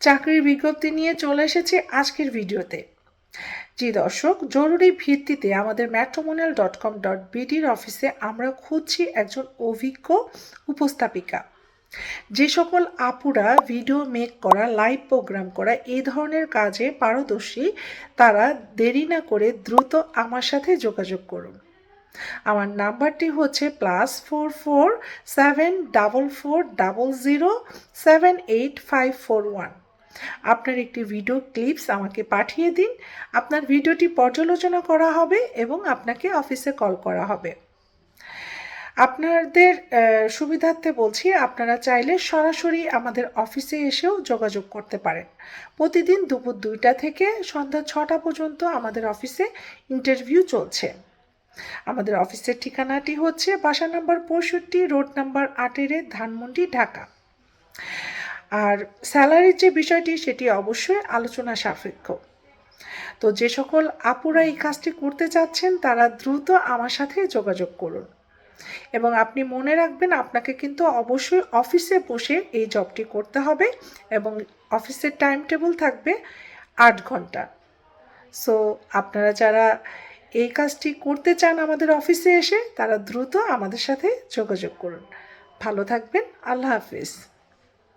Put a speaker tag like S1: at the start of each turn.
S1: চাকরির বিজ্ঞপ্তি নিয়ে চলে এসেছি আজকের ভিডিওতে। জি দর্শক, জরুরি ভিত্তিতে আমাদের ম্যাট্রোমোনিয়াল ডট কম ডট বিডির অফিসে আমরা খুঁজছি একজন অভিজ্ঞ উপস্থাপিকা। যে সকল আপুরা ভিডিও মেক করা লাইভ প্রোগ্রাম করা, এই ধরনের কাজে পারদর্শী, তারা দেরি না করে দ্রুত আমার সাথে যোগাযোগ করুন। আমার নাম্বারটি হচ্ছে plus four four seven double four double zero seven eight five four one আপনার একটি ভিডিও ক্লিপস আমাকে পাঠিয়ে দিন। আপনার ভিডিওটি পর্যালোচনা করা হবে এবং আপনাকে অফিসে কল করা হবে। আপনাদের সুবিধার্থে বলছি, আপনারা চাইলে সরাসরি আমাদের অফিসে এসেও যোগাযোগ করতে পারেন। প্রতিদিন দুপুর দুইটা থেকে সন্ধ্যা ছটা পর্যন্ত আমাদের অফিসে ইন্টারভিউ চলছে। আমাদের অফিসের ঠিকানাটি হচ্ছে বাসা নাম্বার পঁয়ষট্টি, রোড নাম্বার আটেরে ধানমন্ডি, ঢাকা। আর স্যালারির যে বিষয়টি, সেটি অবশ্যই আলোচনা সাপেক্ষ। তো যে সকল আপুরা এই কাজটি করতে চাচ্ছেন, তারা দ্রুত আমার সাথে যোগাযোগ করুন। এবং আপনি মনে রাখবেন, আপনাকে কিন্তু অবশ্যই অফিসে বসে এই জবটি করতে হবে এবং অফিসের টাইম টেবিল থাকবে আট ঘণ্টা। সো, আপনারা যারা এই কাজটি করতে চান আমাদের অফিসে এসে, তারা দ্রুত আমাদের সাথে যোগাযোগ করুন। ভালো থাকবেন, আল্লাহ হাফিজ।